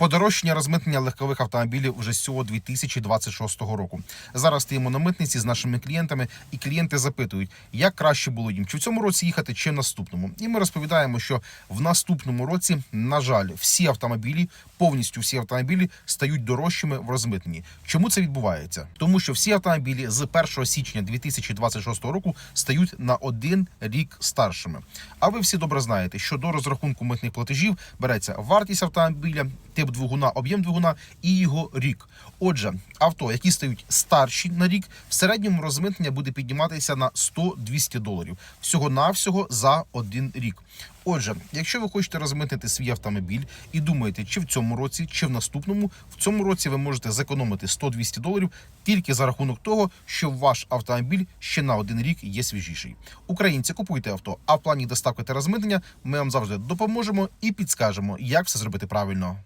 Подорожчання розмитнення легкових автомобілів вже з цього 2026 року. Зараз стоїмо на митниці з нашими клієнтами, і клієнти запитують, як краще було їм, чи в цьому році їхати, чи в наступному. І ми розповідаємо, що в наступному році, на жаль, всі автомобілі, повністю всі автомобілі стають дорожчими в розмитненні. Чому це відбувається? Тому що всі автомобілі з 1 січня 2026 року стають на один рік старшими. А ви всі добре знаєте, що до розрахунку митних платежів береться вартість автомобіля, тип двигуна, об'єм двигуна і його рік. Отже, авто, які стають старші на рік, в середньому розмитнення буде підніматися на 100-200 доларів всього навсього за один рік. Отже, якщо ви хочете розмитнити свій автомобіль і думаєте, чи в цьому році, чи в наступному, в цьому році ви можете зекономити 100-200 доларів тільки за рахунок того, що ваш автомобіль ще на один рік є свіжіший. Українці купуйте авто, а в плані доставки та розмитнення ми вам завжди допоможемо і підскажемо, як все зробити правильно.